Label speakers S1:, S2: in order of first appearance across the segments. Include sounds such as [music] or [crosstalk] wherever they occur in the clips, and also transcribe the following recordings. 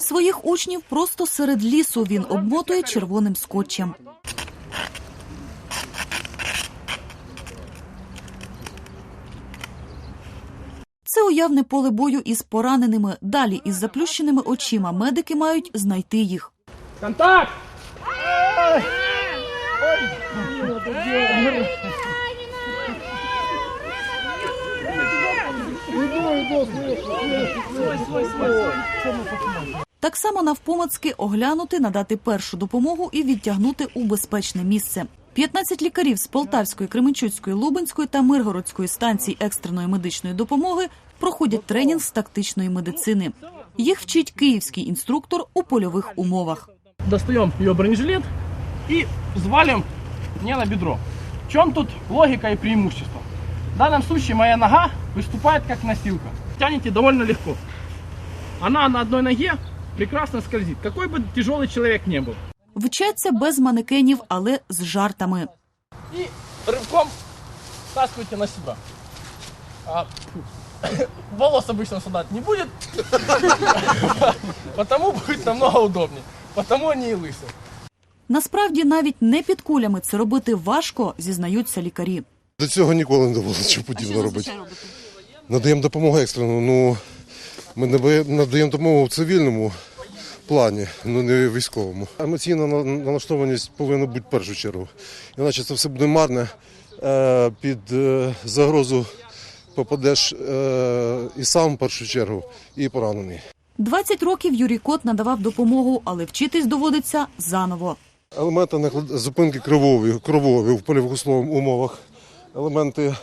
S1: Своїх учнів просто серед лісу він обмотує червоним скотчем. Це уявне поле бою із пораненими. Далі із заплющеними очима медики мають знайти їх.
S2: Контакт!
S1: Так само навпомацки оглянути, надати першу допомогу і відтягнути у безпечне місце. 15 лікарів з Полтавської, Кременчуцької, Лубенської та Миргородської станцій екстреної медичної допомоги проходять тренінг з тактичної медицини. Їх вчить київський інструктор у польових умовах.
S2: Достаем ее бронежилет и взвалим мне на бедро. В чем тут логика и преимущество? В данном случае моя нога выступает как носилка. Тянете довольно легко. Она на одной ноге прекрасно скользит. Какой бы тяжелый человек не был.
S1: Вчаться без манекенів, але з жартами.
S2: И рывком таскиваете на себя. А, волос обычно солдат не будет, [laughs] потому будет намного удобнее. Потому они и лысые.
S1: Насправді навіть не під кулями це робити важко, зізнаються лікарі.
S3: До цього ніколи не доводилося що подібне робити. Надаємо допомогу екстрену. Ну, ми надаємо допомогу в цивільному плані, ну не військовому. Емоційна налаштованість повинна бути в першу чергу. Іначе це все буде марне. Е, Під е, загрозу попадеш е, і сам в першу чергу, і поранений.
S1: 20 років Юрій Кот надавав допомогу, але вчитись доводиться заново.
S3: Елементи зупинки кровові, кровові в польових умовах, елементи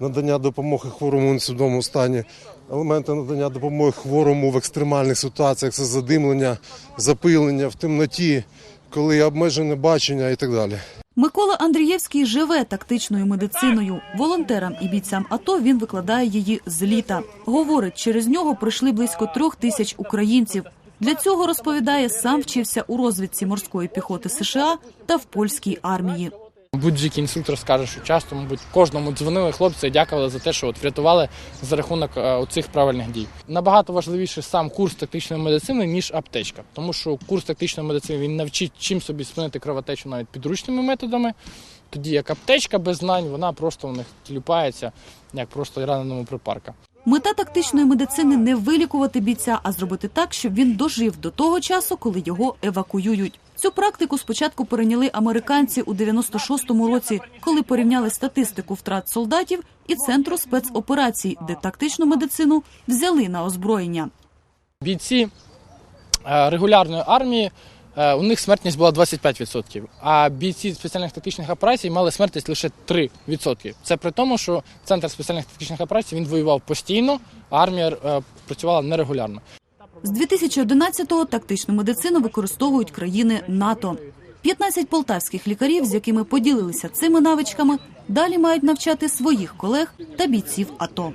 S3: надання допомоги хворому в несвідомому стані, елементи надання допомоги хворому в екстремальних ситуаціях, це задимлення, запилення в темноті, коли обмежене бачення і так далі.
S1: Микола Андрієвський живе тактичною медициною. Волонтерам і бійцям АТО він викладає її з літа. Говорить, через нього прийшли близько трьох тисяч українців. Для цього розповідає, сам вчився у розвідці морської піхоти США та в польській армії.
S4: Будь-який інструктор скаже, що часто, мабуть, кожному дзвонили хлопці і дякували за те, що от врятували за рахунок е, цих правильних дій. Набагато важливіше сам курс тактичної медицини, ніж аптечка. Тому що курс тактичної медицини він навчить чим собі спинити кровотечу навіть підручними методами. Тоді як аптечка без знань, вона просто у них тілюпається, як просто раненому припарка.
S1: Мета тактичної медицини не вилікувати бійця, а зробити так, щоб він дожив до того часу, коли його евакуюють. Цю практику спочатку перейняли американці у 96-му році, коли порівняли статистику втрат солдатів і центру спецоперацій, де тактичну медицину взяли на озброєння.
S4: Бійці е, регулярної армії. е, У них смертність була 25%, а бійці спеціальних тактичних операцій мали смертність лише 3%. Це при тому, що центр спеціальних тактичних операцій він воював постійно, а армія е, працювала нерегулярно.
S1: З 2011-го тактичну медицину використовують країни НАТО. 15 полтавських лікарів, з якими поділилися цими навичками, далі мають навчати своїх колег та бійців АТО.